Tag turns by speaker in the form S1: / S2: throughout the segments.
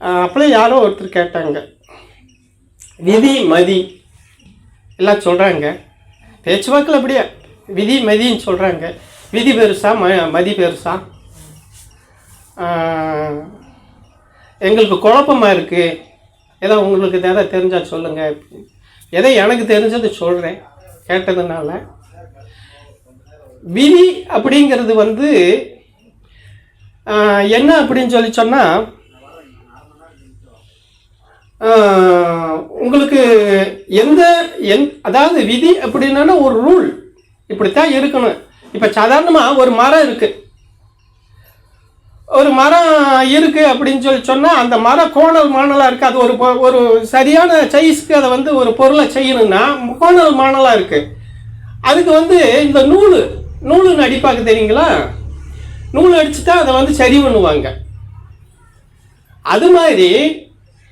S1: அப்படியே யாரோ ஒருத்தர் கேட்டாங்க. விதி மதி. எல்லாம் சொல்கிறாங்க பேச்சுவாக்கில் அப்படியே விதி மதின்னு சொல்கிறாங்க விதி பெருசா ம மதி பெருசா? எங்களுக்கு குழப்பமாக இருக்குது ஏதோ உங்களுக்கு எதாவது தெரிஞ்சால் சொல்லுங்கள் ஏதோ எனக்கு தெரிஞ்சது சொல்கிறேன் கேட்டதுனால. விதி அப்படிங்கிறது வந்து என்ன அப்படின்னு சொல்லி சொன்னால் உங்களுக்கு எந்த எந் அதாவது விதி அப்படின்னா ஒரு ரூல் இப்படித்தான் இருக்கணும். இப்போ சாதாரணமாக ஒரு மரம் இருக்குது ஒரு மரம் இருக்குது அப்படின்னு சொல்லி சொன்னால் அந்த மரம் கோணல் மாணலாக இருக்குது அது ஒரு ஒரு சரியான சைஸ்க்கு அதை வந்து ஒரு பொருளை செய்யணும்னா கோணல் மாணலாக இருக்குது அதுக்கு வந்து இந்த நூல் நூலுன்னு அடிப்பாக்க தெரியுங்களா? நூல் அடிச்சுட்டா அதை வந்து சரி பண்ணுவாங்க. அது மாதிரி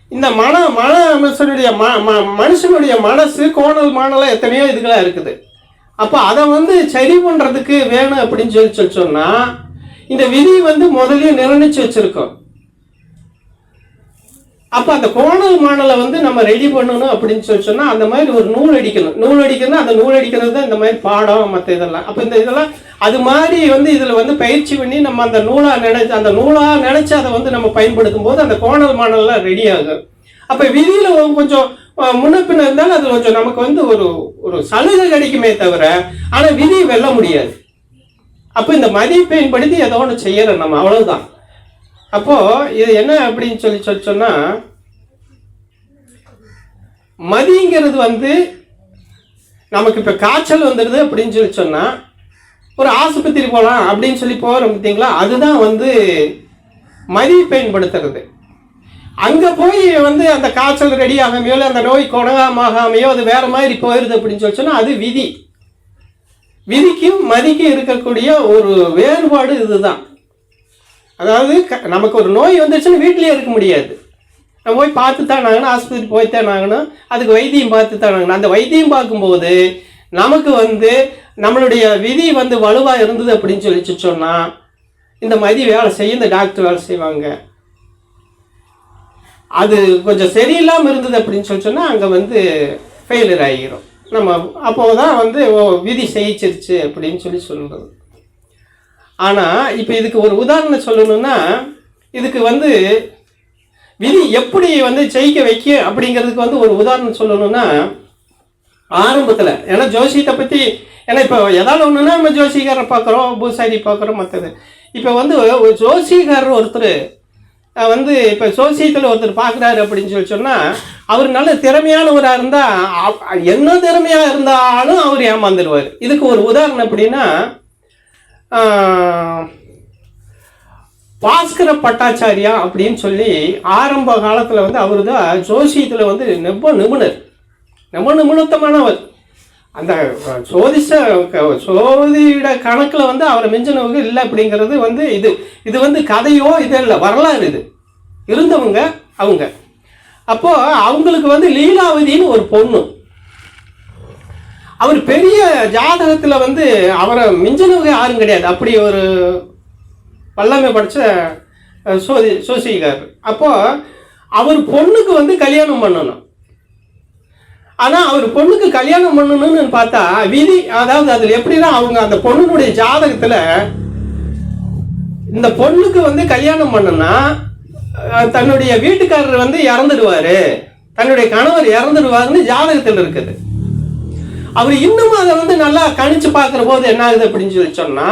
S1: இந்த மன மன மனுஷனுடைய ம ம- மனுஷனுடைய மனசு கோணல் மாணலாக எத்தனையோ இதுகளாக இருக்குது. அப்போ அதை வந்து சரி பண்ணுறதுக்கு வேணும் அப்படின்னு சொல்லி சொல்லி சொன்னால் இந்த விதி வந்து முதலே நிர்ணயிச்சு வச்சுருக்கோம். அப்போ அந்த கோணல் மாணலை வந்து நம்ம ரெடி பண்ணணும் அப்படின்னு சொல்லி சொன்னால் அந்த மாதிரி ஒரு நூல் அடிக்கணும். நூல் அடிக்கணும் அந்த நூல் அடிக்கிறது தான் இந்த மாதிரி பாடம் மற்ற இதெல்லாம். அப்போ இந்த இதெல்லாம் அது மாதிரி வந்து இதில் வந்து பயிற்சி பண்ணி நம்ம அந்த நூலாக நினைச்சு அந்த நூலாக நினைச்சு அதை வந்து நம்ம பயன்படுத்தும் போது அந்த கோணல் மாணல்லாம் ரெடி ஆகும். அப்போ விதியில் கொஞ்சம் முன்னப்பின் இருந்தாலும் அது கொஞ்சம் நமக்கு வந்து ஒரு ஒரு சலுகை கிடைக்குமே தவிர ஆனால் விதி வெல்ல முடியாது. அப்போ இந்த மதிப்பெண்படுத்தி ஏதோ ஒன்று செய்யறோம் நம்ம அவ்வளவுதான். அப்போ இது என்ன அப்படின்னு சொல்லி சொல்லி சொன்னா மதிங்கிறது வந்து நமக்கு இப்போ காய்ச்சல் வந்துடுது அப்படின்னு சொல்லி சொன்னா ஒரு ஆஸ்பத்திரி போகலாம் அப்படின்னு சொல்லி போகிறோம் பார்த்தீங்களா? அதுதான் வந்து மதி பயன்படுத்துறது அங்கே போய் வந்து அந்த காய்ச்சல் ரெடி ஆகாமையோ இல்லை அந்த நோய் குணமாகாமையோ அது வேற மாதிரி போயிடுது அப்படின்னு சொல்லி அது விதி. விதிக்கும் மதிக்கும் இருக்கக்கூடிய ஒரு வேறுபாடு இதுதான். அதாவது க- நமக்கு ஒரு நோய் வந்துச்சுன்னா வீட்டிலேயே இருக்க முடியாது. நம்ம போய் பார்த்து தான் ஆகணும் ஆஸ்பத்திரி போய் தான் ஆகணும் அதுக்கு வைத்தியம் பார்த்து தான் ஆகணும். அந்த வைத்தியம் பார்க்கும்போது நமக்கு வந்து நம்மளுடைய விதி வந்து வலுவாக இருந்தது அப்படின்னு சொல்லி சொன்னால் இந்த மதி வேலை செய்ய இந்த டாக்டர் வேலை செய்வாங்க. அது கொஞ்சம் சரியில்லாமல் இருந்தது அப்படின்னு சொல்லி சொன்னால் அங்கே வந்து ஃபெயிலியர் ஆகிரும் நம்ம அப்போது தான் வந்து ஓ விதி செய்யிச்சிருச்சு அப்படின்னு சொல்லி சொல்கிறது ஆனால் இப்போ இதுக்கு ஒரு உதாரணம் சொல்லணும்னா இதுக்கு வந்து விதி எப்படி வந்து ஜெயிக்க வைக்க அப்படிங்கிறதுக்கு வந்து ஒரு உதாரணம் சொல்லணும்னா ஆரம்பத்தில் ஏன்னா ஜோசியத்தை பற்றி ஏன்னா இப்போ ஏதாவது ஒன்றுனா நம்ம ஜோசிகாரை பார்க்குறோம் பூசாரி பார்க்குறோம் மற்றது இப்போ வந்து ஒரு ஜோசிகாரர் ஒருத்தர் வந்து இப்போ ஜோசியத்தில் ஒருத்தர் பார்க்குறாரு அப்படின்னு சொல்லி சொன்னால் அவர் நல்ல திறமையானவராக இருந்தால் என்ன திறமையாக இருந்தாலும் அவர் ஏமாந்துடுவார் இதுக்கு ஒரு உதாரணம் அப்படின்னா பாஸ்கர பட்டாச்சாரியா அப்படின்னு சொல்லி ஆரம்ப காலத்தில் வந்து அவர் தான் ஜோசியத்தில் வந்து ரொம்ப நிபுணர். ரொம்ப நிபுணத்தமானவர் அந்த சோதிஷ சோதிட கணக்கில் வந்து அவரை மிஞ்சினவங்க இல்லை அப்படிங்கிறது வந்து இது. இது வந்து கதையோ இது இல்லை. வரலாறு இது. இருந்தவங்க அவங்க. அப்போ அவங்களுக்கு வந்து லீலாவதின்னு ஒரு பொண்ணு. அவர் பெரிய ஜாதகத்தில் வந்து அவரை மிஞ்சினவங்க யாரும் கிடையாது. அப்படி ஒரு வல்லமை படித்த சோதி சோசிகார் அப்போ அவர் பொண்ணுக்கு வந்து கல்யாணம் பண்ணணும். ஆனால் அவர் பொண்ணுக்கு கல்யாணம் பண்ணணும்னு பார்த்தா விதி அதாவது அதில் எப்படின்னா அவங்க அந்த பொண்ணுடைய ஜாதகத்தில் இந்த பொண்ணுக்கு வந்து கல்யாணம் பண்ணனா தன்னுடைய வீட்டுக்காரர் வந்து இறந்துடுவாரு. தன்னுடைய கணவர் இறந்துடுவாருன்னு ஜாதகத்தில் இருக்குது. அவர் இன்னும் அதை வந்து நல்லா கணிச்சு பார்க்குற போது என்ன ஆகுது அப்படின்னு சொல்லி சொன்னா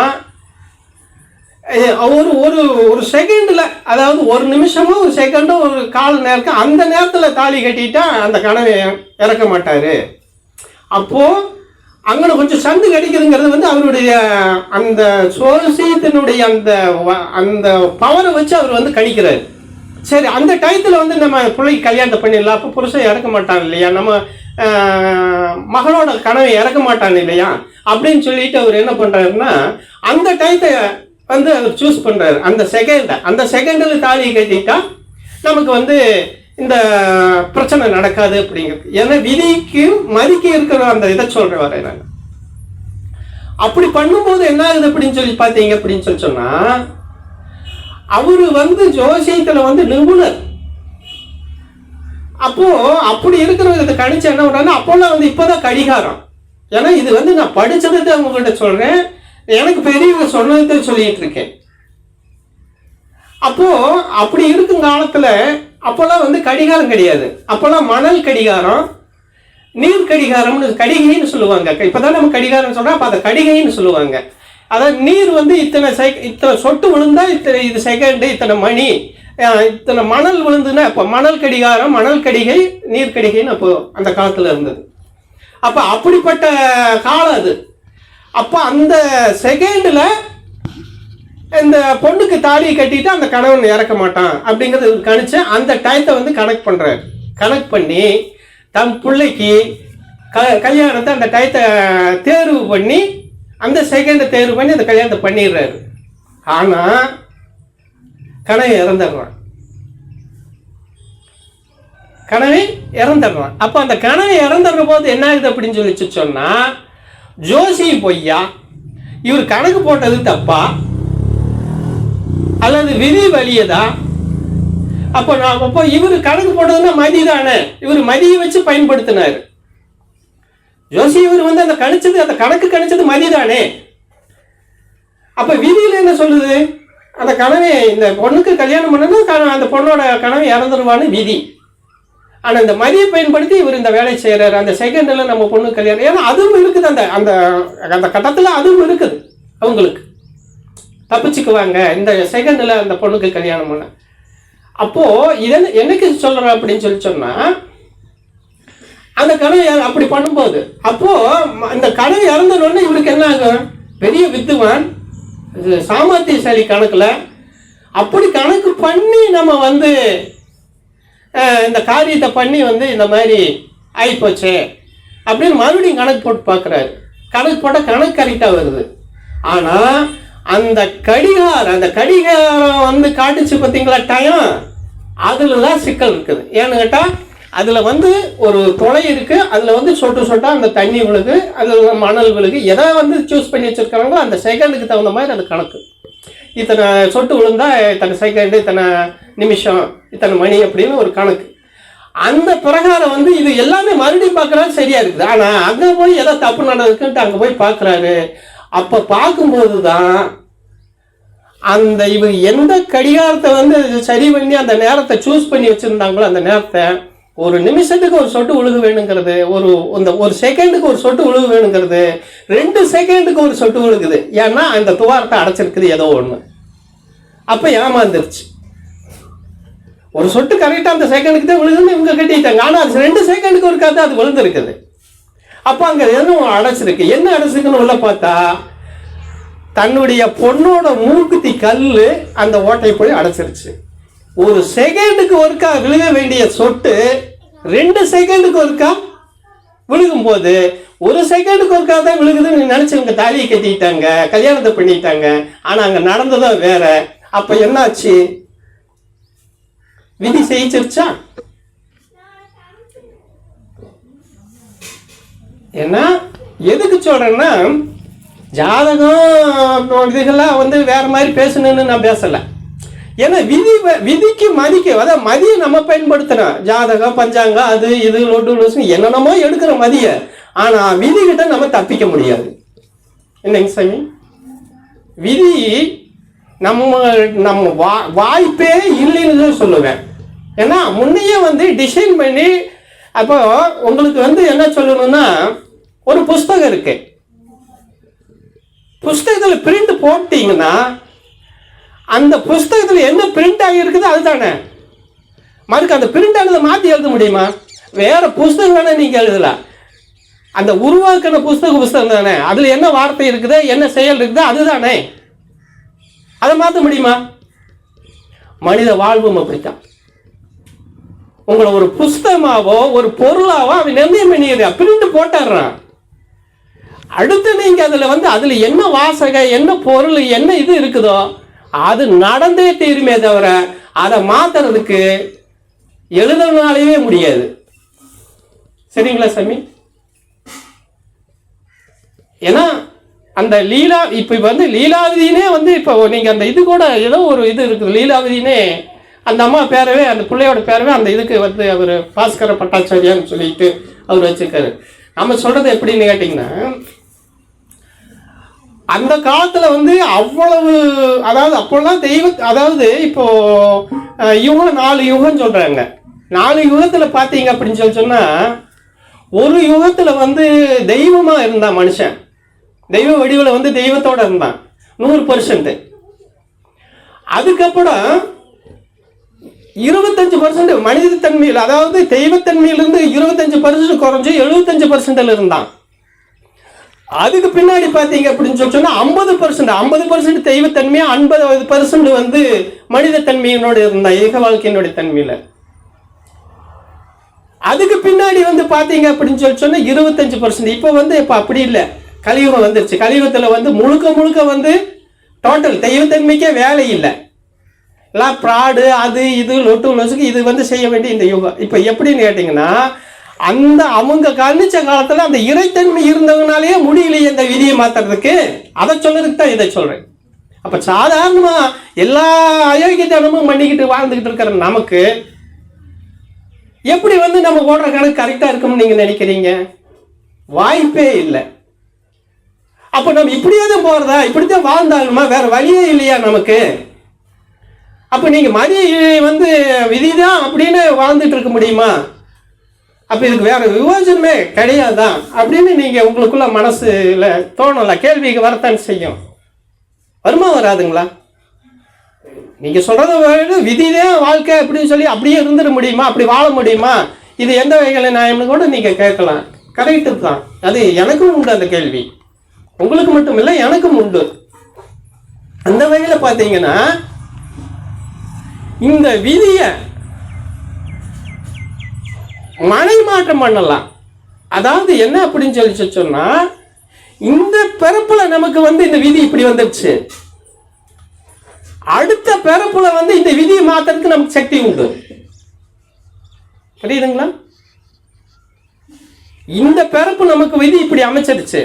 S1: ஒரு ஒரு ஒரு செகண்டில் அதாவது ஒரு நிமிஷமோ ஒரு செகண்டோ ஒரு கால நேரத்துக்கு அந்த நேரத்தில் தாலி கட்டிட்டா அந்த கனவை இறக்க மாட்டார். அப்போது அங்கே கொஞ்சம் சந்து கிடைக்குதுங்கிறது வந்து அவருடைய அந்த சுவாரஸ்யத்தினுடைய அந்த வ- அந்த பவரை வச்சு அவர் வந்து கணிக்கிறார். சரி அந்த டயத்தில் வந்து நம்ம பிள்ளைக்கு கல்யாணத்தை பண்ணிடலாம். அப்போ புருஷன் இறக்க மாட்டான் இல்லையா? நம்ம மகளோட கனவை இறக்க மாட்டான் இல்லையா? அப்படின்னு சொல்லிட்டு அவர் என்ன பண்ணுறாருன்னா அந்த டயத்தை வந்து அவர் சூஸ் பண்ணுறாரு அந்த செகண்டை அந்த செகண்டில் தாலியை கட்டிட்டா நமக்கு வந்து இந்த பிரச்சனை நடக்காது அப்படிங்கிறது. ஏன்னா விதிக்கு மதிக்கு இருக்கிற அந்த இதை சொல்கிறேன் வரேன் நான். அப்படி பண்ணும்போது என்ன ஆகுது அப்படின்னு சொல்லி பார்த்தீங்க அப்படின்னு சொல்லி சொன்னா அவர் வந்து ஜோசியத்தில் வந்து நிபுணர். அப்போ அப்படி இருக்கிறவங்க கணிச்சு என்ன பண்றாங்கன்னா அப்போல்லாம் வந்து இப்போதான் கடிகாரம். ஏன்னா இது வந்து நான் படிச்சதை உங்ககிட்ட சொல்றேன். எனக்கு பெரியவங்க சொன்னதை சொல்லிட்டு இருக்கேன் அப்போ அப்படி இருக்கும் காலத்துல அப்போல்லாம் வந்து கடிகாரம் கிடையாது. அப்போல்லாம் மணல் கடிகாரம் நீர் கடிகாரம்னு கடிகைன்னு சொல்லுவாங்க. இப்போதான் நம்ம கடிகாரம் சொல்றோம் அப்போ அதை கடிகைன்னு சொல்லுவாங்க. அதாவது நீர் வந்து இத்தனை செக இத்தனை சொட்டு விழுந்தா இத்தனை இது செகண்டு இத்தனை மணி இத்தனை மணல் விழுந்துன்னா இப்போ மணல் கடிகாரம் மணல் கடிகை நீர் கடிகைன்னு அப்போ அந்த காலத்துல இருந்தது. அப்ப அப்படிப்பட்ட காலம் அது. அப்போ அந்த செகண்டில் இந்த பொண்ணுக்கு தாலியை கட்டிட்டு அந்த கணவன் இறக்க மாட்டான் அப்படிங்கிறது கணிச்சு அந்த டயத்தை வந்து கனெக்ட் பண்ணுறாரு கனெக்ட் பண்ணி தம் பிள்ளைக்கு க கல்யாணத்தை அந்த டயத்தை தேர்வு பண்ணி அந்த செகண்டை தேர்வு பண்ணி அந்த கல்யாணத்தை பண்ணிடுறாரு. ஆனால் கனவை இறந்துடுறான். கனவை இறந்துடுறான். அப்போ அந்த கனவை இறந்துடுற போது என்ன ஆகுது அப்படின்னு சொல்லி சொன்னால் ஜோசி பொய்யா இவர் கணக்கு போட்டது தப்பா? அல்லது விதி வலியதா? அப்போ நான் அப்போ இவர் கணக்கு போட்டதுன்னா மதி தானே? இவர் மதியை வச்சு பயன்படுத்தினார். ஜோசி இவர் வந்து அந்த கணிச்சது அந்த கணக்கு கணிச்சது மதி தானே? அப்போ விதியில என்ன சொல்லுது? அந்த கனவை இந்த பொண்ணுக்கு கல்யாணம் பண்ணணும் க- அந்த பொண்ணோட கனவை இறந்துருவான்னு விதி. ஆனால் இந்த மதியை பயன்படுத்தி இவர் இந்த வேலை செய்கிறார் அந்த செகண்டில் நம்ம பொண்ணு கல்யாணம் ஏன்னா அதுவும் இருக்குது அந்த அந்த அந்த கட்டத்தில் அதுவும் இருக்குது அவங்களுக்கு. தப்பிச்சுக்குவாங்க. இந்த செகண்டில் அந்த பொண்ணுக்கு கல்யாணம் பண்ண. அப்போது இதன் என்னைக்கு சொல்கிறேன் அப்படின்னு சொல்லி சொன்னால் அந்த கனவை அப்படி பண்ணும்போது அப்போது அந்த கனவு இறந்தனோடனே இவருக்கு என்ன ஆகும்? பெரிய வித்துவான் சாமர்த்தியசாலி கணக்கில் அப்படி கணக்கு பண்ணி நம்ம வந்து இந்த காரியத்தை பண்ணி வந்து இந்த மாதிரி ஆகிப்போச்சு அப்படின்னு மறுபடியும் கணக்கு போட்டு பார்க்குறாரு. கணக்கு போட்டால் கணக்கு கரெக்டாக வருது. ஆனால் அந்த கடிகாரம் அந்த கடிகாரம் வந்து காட்டுச்சு பார்த்தீங்களா டைம் அதில் தான் சிக்கல் இருக்குது. ஏன்னு கேட்டால் அதில் வந்து ஒரு துளை இருக்குது அதில் வந்து சொட்டு சொட்டாக அந்த தண்ணி விழுகு அதில் மணல் விழுகு எதை வந்து சூஸ் பண்ணி வச்சுருக்காங்களோ அந்த செகண்டுக்கு தகுந்த மாதிரி அது கணக்கு. இத்தனை சொட்டு விழுந்தால் இத்தனை செகண்டு இத்தனை நிமிஷம் இத்தனை மணி அப்படின்னு ஒரு கணக்கு. அந்த பிரகாரம் வந்து இது எல்லாமே மறுபடியும் பார்க்குறாரு சரியா இருக்குது. ஆனால் அங்கே போய் ஏதோ தப்பு நடக்குன்ட்டு அங்கே போய் பார்க்கறாரு. அப்போ பார்க்கும்போது தான் அந்த இவர் எந்த கடிகாரத்தை வந்து சரி பண்ணி அந்த நேரத்தை சூஸ் பண்ணி வச்சிருந்தாங்களோ அந்த நேரத்தை ஒரு நிமிஷத்துக்கு ஒரு சொட்டு உழுக வேணுங்கிறது ஒரு இந்த ஒரு செகண்டுக்கு ஒரு சொட்டு உழுகு வேணுங்கிறது ரெண்டு செகண்டுக்கு ஒரு சொட்டு உழுகுது. ஏன்னா அந்த துவாரத்தை அடைச்சிருக்குது ஏதோ ஒன்று அப்போ ஏமாந்துருச்சு. ஒரு சொட்டு கரெக்டாக அந்த செகண்டுக்கு தான் விழுகுதுன்னு இவங்க கட்டிட்டாங்க. ஆனால் அது ரெண்டு செகண்டுக்கு ஒரு கதை அது விழுந்திருக்குது. அப்போ அங்கே எதுவும் அடைச்சிருக்கு. என்ன அடைச்சிருக்குன்னு உள்ள பார்த்தா தன்னுடைய பொண்ணோட மூக்குத்தி கல் அந்த ஓட்டை போய் அடைச்சிருச்சு. ஒரு செகண்டுக்கு ஒருக்கா விழுக வேண்டிய சொட்டு ரெண்டு செகண்டுக்கு ஒருக்கா விழுகும் போது ஒரு செகண்டுக்கு ஒருக்கா தான் விழுகுதுன்னு நினைச்சவங்க தாலியை கட்டிக்கிட்டாங்க கல்யாணத்தை பண்ணிட்டாங்க. ஆனால் அங்கே நடந்ததும் வேற. அப்போ என்னாச்சு? விதி ஜெயிச்சிருச்சா ஏன்னா எதுக்கு சொல்றேன்னா ஜாதகம் இதுகெல்லாம் வந்து வேற மாதிரி பேசணும்னு நான் பேசல. ஏன்னா விதி வ- விதிக்கு மதிக்க அதாவது மதியை நம்ம பயன்படுத்துறோம் ஜாதகம் பஞ்சாங்கம் அது இது லொட்டு லொசுன்னு என்னென்னமோ எடுக்கிற மதிய. ஆனா விதிகிட்ட நம்ம தப்பிக்க முடியாது. என்னங்க சாமி? விதி நம்ம நம்ம வா வாய்ப்பே இல்லைன்னு தான் சொல்லுவேன். ஏன்னா முன்னையே வந்து டிசைன் பண்ணி அப்போ உங்களுக்கு வந்து என்ன சொல்லணும்னா ஒரு புஸ்தகம் இருக்கு. புஸ்தகத்தில் பிரிண்ட் போட்டீங்கன்னா அந்த புஸ்தகத்தில் என்ன பிரிண்ட் ஆகியிருக்குதோ அதுதானே. மறுக்க அந்த பிரிண்ட் ஆனதை மாற்றி எழுத முடியுமா? வேற புஸ்தகம் வேணால் நீங்கள் எழுதலாம் அந்த உருவாக்கின புஸ்தக புஸ்தகம் தானே. அதில் என்ன வார்த்தை இருக்குது என்ன செயல் இருக்குது அதுதானே. அதை மாற்ற முடியுமா? மனித வாழ்வும் அப்படித்தான். உங்களை ஒரு புஸ்தகமாவோ ஒரு பொருளாவோ அவன் நிர்ணயம் பண்ணியது. பிரிண்ட் போட்டுடுறான் அடுத்து நீங்க அதுல வந்து அதுல என்ன வாசக என்ன பொருள் என்ன இது இருக்குதோ அது நடந்தே தீருமே தவிர அதை மாத்துறதுக்கு எழுதுனாலேயே முடியாது. சரிங்களா சாமி? ஏன்னா அந்த லீலா இப்போ வந்து லீலாவதினே வந்து இப்போ நீங்க அந்த இது கூட ஏதோ ஒரு இது இருக்குது. லீலாவதினே அந்த அம்மா பேரவே அந்த பிள்ளையோட பேரவே அந்த இதுக்கு வந்து அவர் பாஸ்கர பட்டாச்சாரியான்னு சொல்லிட்டு அவர் வச்சிருக்காரு. நம்ம சொல்றது எப்படின்னு கேட்டிங்கன்னா அந்த காலத்தில் வந்து அவ்வளவு அதாவது அப்போல்லாம் தெய்வ அதாவது இப்போ யுகம் நாலு யுகம் சொல்றாங்க. நாலு யுகத்தில் பார்த்தீங்க அப்படின்னு சொல்லி சொன்னா ஒரு யுகத்தில் வந்து தெய்வமா இருந்தான் மனுஷன். தெய்வ வடிவில் வந்து தெய்வத்தோட இருந்தான். நூறு பர்சன்ட் அதுக்கப்புறம் இருபத்தஞ்சு பர்சன்ட் மனித தன்மையில் அதாவது தெய்வத்தன்மையிலிருந்து இருபத்தஞ்சு பர்சன்ட் குறைஞ்சு எழுபத்தஞ்சு பர்சன்டில் இருந்தான். அதுக்கு பின்னாடி பார்த்தீங்க அப்படின்னு சொல்லி சொன்னால் ஐம்பது பர்சன்ட் ஐம்பது பர்சன்ட் தெய்வத்தன்மையாக ஐம்பது பர்சன்ட் வந்து மனிதத்தன்மையினோடு இருந்தான் ஏக வாழ்க்கையினுடைய தன்மையில். அதுக்கு பின்னாடி வந்து பார்த்தீங்க அப்படின்னு சொல்லி சொன்னால் இருபத்தஞ்சு பர்சன்ட் இப்போ வந்து இப்போ அப்படி இல்லை. கலியுகம் வந்துருச்சு. கலியுகத்தில் வந்து முழுக்க முழுக்க வந்து டோட்டல் தெய்வத்தன்மைக்கே வேலை இல்லை. எல்லாம் ப்ராடு அது இது லொட்டு லொசுக்கு இது வந்து செய்ய வேண்டிய இந்த யுகம். இப்போ எப்படின்னு கேட்டிங்கன்னா அந்த அவங்க கணிச்ச காலத்தில் அந்த இறைத்தன்மை இருந்தவங்கனாலேயே முடியலையே இந்த விதியை மாற்றுறதுக்கு அதை சொல்கிறதுக்கு தான் இதை சொல்கிறேன் அப்போ சாதாரணமாக எல்லா அயோக்கியத்தனமும் பண்ணிக்கிட்டு வாழ்ந்துக்கிட்டு இருக்கிற நமக்கு எப்படி வந்து நம்ம ஓடுற கணக்கு கரெக்டாக இருக்கும்னு நீங்கள் நினைக்கிறீங்க? வாய்ப்பே இல்லை. அப்போ நம்ம இப்படியே தான் போகிறதா இப்படித்தான் வாழ்ந்தாலுமா வேறு வழியே இல்லையா நமக்கு? அப்போ நீங்கள் மதி வந்து விதிதான் அப்படின்னு வாழ்ந்துட்டு இருக்க முடியுமா? அப்போ இதுக்கு வேற விவோஜனமே கிடையாதான் அப்படின்னு நீங்கள் உங்களுக்குள்ள மனசில் தோணலை கேள்விக்கு வரத்தான் செய்யும். வருமா வராதுங்களா? நீங்கள் சொல்கிறத விட விதிதான் வாழ்க்கை அப்படின்னு சொல்லி அப்படியே இருந்துட முடியுமா? அப்படி வாழ முடியுமா? இது எந்த வகையில் நியாயம்னு கூட நீங்கள் கேட்கலாம். கரெக்டு தான். அது எனக்கும் உண்டு அந்த கேள்வி. உங்களுக்கு மட்டும் இல்லை எனக்கும் உண்டு. அந்த வகையில் பார்த்தீங்கன்னா இந்த விதியை மனை மாற்றம் பண்ணலாம். அதாவது என்ன அப்படின்னு சொல்லி சொன்னா இந்த பிறப்புல நமக்கு வந்து இந்த விதி இப்படி வந்துடுச்சு அடுத்த பிறப்புல வந்து இந்த விதியை மாத்துறதுக்கு நமக்கு சக்தி உண்டு. புரியுதுங்களா? இந்த பிறப்பு நமக்கு விதி இப்படி அமைச்சிருச்சு.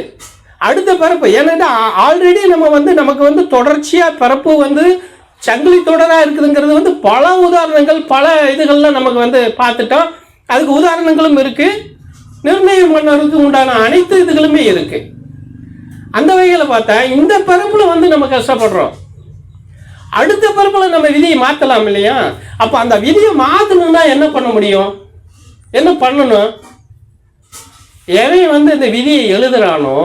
S1: அடுத்த பிறப்பு ஏன்னா ஆல்ரெடி நம்ம வந்து நமக்கு வந்து தொடர்ச்சியா பிறப்பு வந்து சங்கிலி இருக்குதுங்கிறது வந்து பல உதாரணங்கள் பல இதுகள்லாம் நமக்கு வந்து பார்த்துட்டோம். அதுக்கு உதாரணங்களும் இருக்குது நிர்ணயம் பண்ணுறதுக்கு உண்டான அனைத்து இதுகளுமே இருக்குது அந்த வகையில் பார்த்தா இந்த பரப்பில் வந்து நம்ம கஷ்டப்படுறோம். அடுத்த பரப்பில் நம்ம விதியை மாற்றலாம் இல்லையா? அப்போ அந்த விதியை மாற்றணும்னா என்ன பண்ண முடியும்? என்ன பண்ணணும்? எவன் வந்து இந்த விதியை எழுதுறானோ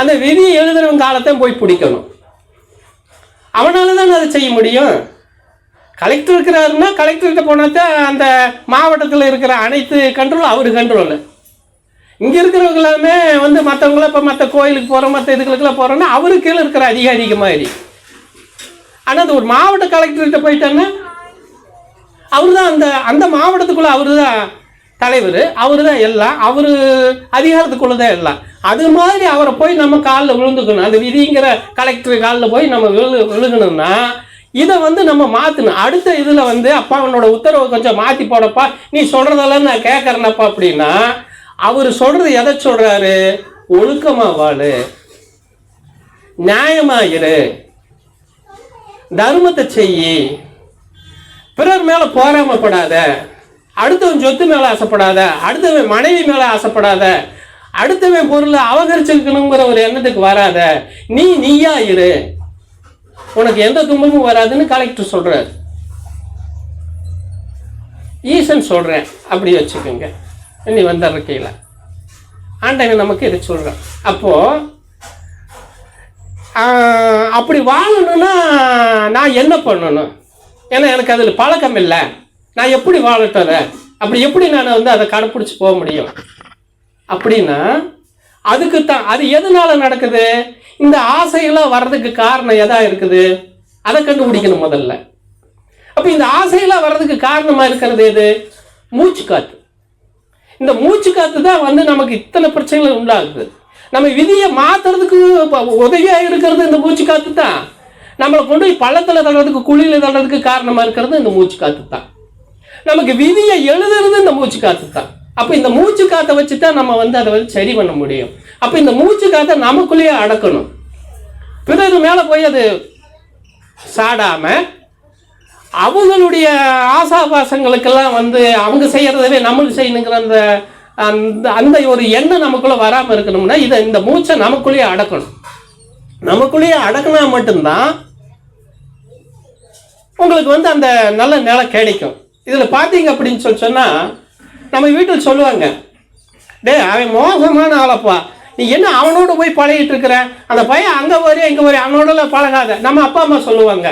S1: அந்த விதியை எழுதுறவன் காலத்தை போய் பிடிக்கணும். அவனால தான் அதை செய்ய முடியும்? கலெக்டர் இருக்கிறாருன்னா கலெக்டர்கிட்ட போனால் தான் அந்த மாவட்டத்தில் இருக்கிற அனைத்து கண்ட்ரோலும் அவர் கண்ட்ரோலு இங்கே இருக்கிறவங்க எல்லாமே வந்து மற்றவங்கள இப்போ மற்ற கோயிலுக்கு போகிறோம் மற்ற இதுகளுக்கெல்லாம் போகிறோன்னா அவரு கீழே இருக்கிற அதிகாரிக்கு மாதிரி. ஆனால் அது ஒரு மாவட்ட கலெக்டர்கிட்ட போயிட்டான்னா அவர் தான் அந்த அந்த மாவட்டத்துக்குள்ளே அவர் தான் தலைவர் அவர் தான் எல்லாம் அவர் அதிகாரத்துக்குள்ளே தான் எல்லாம். அது மாதிரி அவரை போய் நம்ம காலில் விழுந்துக்கணும். அது விதிங்கிற கலெக்டர் காலில் போய் நம்ம விழு விழுகணும்னா இதை வந்து நம்ம மாற்றணும் அடுத்த இதில் வந்து அப்பா அவனோட உத்தரவை கொஞ்சம் மாற்றி போடப்பா. நீ சொல்கிறதெல்லாம் நான் கேட்குறேனப்பா அப்படின்னா அவர் சொல்கிறது எதை சொல்கிறாரு ஒழுக்கமாக வாழு. நியாயமாயிரு தர்மத்தை செய்யி. பிறர் மேலே போராமப்படாத அடுத்தவன் சொத்து மேலே ஆசைப்படாத அடுத்தவன் மனைவி மேலே ஆசைப்படாத அடுத்தவன் பொருளை அபகரிச்சிருக்கணுங்கிற ஒரு எண்ணத்துக்கு வராத நீ நீயா இரு. உனக்கு எந்த துன்பமும் வராதுன்னு கலெக்டர் சொல்றாரு. ஈசன் சொல்றேன் அப்படி வச்சுக்கோங்க. நீ வந்த கீழே ஆண்டவன் நமக்கு இதை சொல்கிறான் அப்போது அப்படி வாழணும்னா நான் என்ன பண்ணணும்? ஏன்னா எனக்கு அதில் பழக்கம் இல்லை. நான் எப்படி வாழட்டும் அப்படி எப்படி நான் வந்து அதை கடைப்பிடிச்சி போக முடியும்? அப்படின்னா அதுக்கு தான் அது எதனால நடக்குது? இந்த ஆசையெல்லாம் வர்றதுக்கு காரணம் எதா இருக்குது? அதை கண்டுபிடிக்கணும் முதல்ல. அப்போ இந்த ஆசையெல்லாம் வர்றதுக்கு காரணமாக இருக்கிறது எது? மூச்சு காத்து. இந்த மூச்சு காத்து தான் வந்து நமக்கு இத்தனை பிரச்சனைகள் உண்டாகுது. நம்ம விதியை மாத்துறதுக்கு உதவியாக இருக்கிறது இந்த மூச்சு காத்து தான். நம்மளை கொண்டு போய் பள்ளத்தில் தள்ளுறதுக்கு குழியில் தள்ளுறதுக்கு காரணமாக இருக்கிறது இந்த மூச்சு காத்து தான். நமக்கு விதியை எழுதுறது இந்த மூச்சு காத்து தான். அப்போ இந்த மூச்சு காத்தை வச்சு தான் நம்ம வந்து அதை வந்து சரி பண்ண முடியும். அப்போ இந்த மூச்சு காத்தை நமக்குள்ளேயே அடக்கணும். பிறகு மேலே போய் அது சாடாமல் அவங்களுடைய ஆசாபாசங்களுக்கெல்லாம் வந்து அவங்க செய்கிறதவே நம்மளும் செய்யணுங்கிற அந்த அந்த அந்த ஒரு எண்ணம் நமக்குள்ளே வராமல் இருக்கணும்னா இதை இந்த மூச்சை நமக்குள்ளேயே அடக்கணும். நமக்குள்ளேயே அடக்கினா மட்டும்தான் உங்களுக்கு வந்து அந்த நல்ல நிலை கிடைக்கும். இதில் பார்த்தீங்க அப்படின்னு சொல்லி சொன்னால் நம்ம வீட்டில் சொல்லுவாங்க டே அவன் மோசமான ஆளப்பா. நீ என்ன அவனோட போய் பழகிட்டு இருக்கிற? அந்த பையன் அங்கே வரையும் இங்கே வரையும் அவனோடலாம் பழகாத. நம்ம அப்பா அம்மா சொல்லுவாங்க.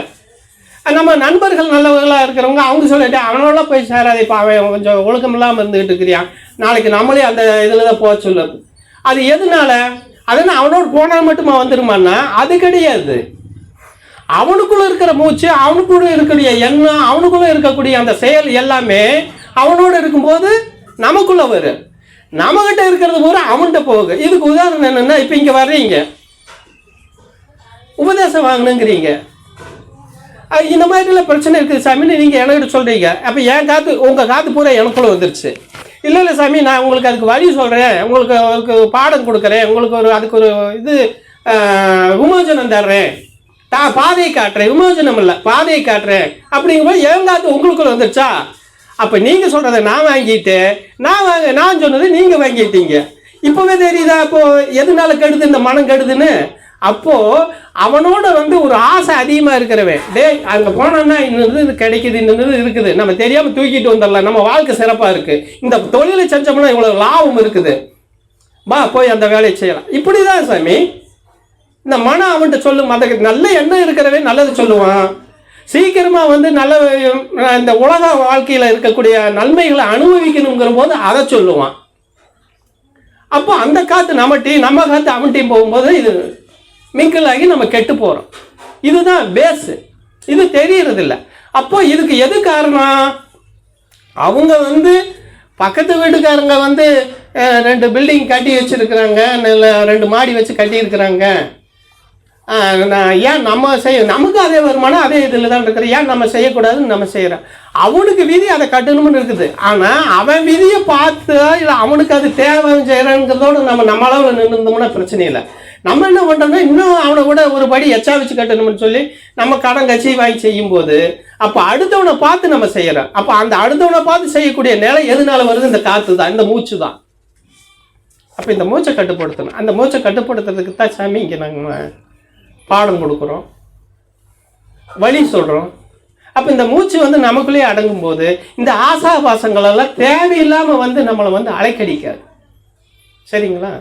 S1: நம்ம நண்பர்கள் நல்லவர்களாக இருக்கிறவங்க அவங்க சொல்லிட்டு அவனோட போய் சேராது இப்போ அவன் கொஞ்சம் ஒழுக்கம் இல்லாமல் இருந்துகிட்டு இருக்கிறியான் நாளைக்கு நம்மளே அந்த இதில் தான் போக சொல்லுது. அது எதனால? அதனால் அவனோட போனால் மட்டுமா வந்துருமான்னா அது கிடையாது. அவனுக்குள்ள இருக்கிற மூச்சு அவனுக்குள்ள இருக்கக்கூடிய எண்ணம் அவனுக்குள்ள இருக்கக்கூடிய அந்த செயல் எல்லாமே அவனோட இருக்கும்போது நமக்குள்ள வரும். நம்மகிட்ட இருக்கிறது பூரா அவன்கிட்ட போகுது. இதுக்கு உதாரணம் என்னன்னா இப்போ இங்கே வர்றீங்க. உபதேசம் வாங்கணுங்கிறீங்க. இந்த மாதிரிலாம் பிரச்சனை இருக்குது சாமின்னு நீங்கள் என்கிட்ட சொல்கிறீங்க அப்போ என் காற்று உங்கள் காற்று பூரா எனக்குள்ள வந்துருச்சு. இல்லை இல்லை சாமி நான் உங்களுக்கு அதுக்கு வழி சொல்கிறேன் உங்களுக்கு அதுக்கு பாடம் கொடுக்குறேன். உங்களுக்கு ஒரு அதுக்கு ஒரு இது விமோஜனம் விமோசனம் தர்றேன். தான் பாதையை காட்டுறேன் விமோசனம் இல்லை பாதையை காட்டுறேன். அப்படிங்கும்போது என் உங்களுக்குள்ள வந்துருச்சா? அப்போ நீங்கள் சொல்கிறத நான் வாங்கிட்டு நான் வாங்க நான் சொன்னதை நீங்கள் வாங்கிட்டீங்க. இப்போவே தெரியுதா அப்போது எதனால கெடுது இந்த மனம் கெடுதுன்னு? அப்போது அவனோட வந்து ஒரு ஆசை அதிகமாக இருக்கிறவன். டேய் அங்கே போனோன்னா இன்னது இது கிடைக்குது இன்னது இருக்குது. நம்ம தெரியாமல் தூக்கிட்டு வந்துடலாம். நம்ம வாழ்க்கை சிறப்பாக இருக்குது இந்த தொழிலை செஞ்சோம்னா இவ்வளோ லாபம் இருக்குது. வா போய் அந்த வேலையை செய்யலாம். இப்படி தான் சாமி இந்த மனம் அவன்கிட்ட சொல்லும் அதை நல்ல எண்ணம் இருக்கிறவே நல்லது சொல்லுவான். சீக்கிரமாக வந்து நல்ல இந்த உலக வாழ்க்கையில் இருக்கக்கூடிய நன்மைகளை அனுபவிக்கணுங்கிற போது அதை சொல்லுவான். அப்போ அந்த காற்று நம்மட்டி நம்ம காத்து அவன்கிட்டையும் போகும்போது இது மிங்கிள் ஆகி நம்ம கெட்டு போகிறோம் இதுதான் பேஸு இது தெரியறதில்ல. அப்போ இதுக்கு எது காரணம்? அவங்க வந்து பக்கத்து வீட்டுக்காரங்க வந்து ரெண்டு பில்டிங் கட்டி வச்சுருக்குறாங்க நல்ல ரெண்டு மாடி வச்சு கட்டியிருக்கிறாங்க. ஏன் நம்ம செய்ய நமக்கு அதே வருமானம் அதே இதில் தான் இருக்குது. ஏன் நம்ம செய்யக்கூடாதுன்னு நம்ம செய்கிறோம் அவனுக்கு விதி அதை கட்டணும்னு இருக்குது. ஆனால் அவன் விதியை பார்த்து இல்லை அவனுக்கு அது தேவை செய்கிறாங்கிறதோட நம்ம நம்ம நின்றுந்தோம்னா பிரச்சனை இல்லை. நம்ம என்ன பண்ணுறோம்னா இன்னும் அவனை கூட ஒரு படி எச்சா வச்சு கட்டணும்னு சொல்லி நம்ம கடன் கட்சி வாங்கி செய்யும்போது அப்போ அடுத்தவனை பார்த்து நம்ம செய்கிறோம் அப்போ அந்த அடுத்தவனை பார்த்து செய்யக்கூடிய நிலை எதனால வருது? இந்த காற்று தான் இந்த மூச்சு தான். அப்போ இந்த மூச்சை கட்டுப்படுத்தணும். அந்த மூச்சை கட்டுப்படுத்துறதுக்கு தான் சாமி இங்கே நாங்கள் பாடம் கொடுக்குறோம். வழி சொல்கிறோம் அப்போ இந்த மூச்சு வந்து நமக்குள்ளேயே அடங்கும் போது இந்த ஆசாபாசங்களெல்லாம் தேவையில்லாமல் வந்து நம்மளை வந்து அலைக்கடிக்காது. சரிங்களா?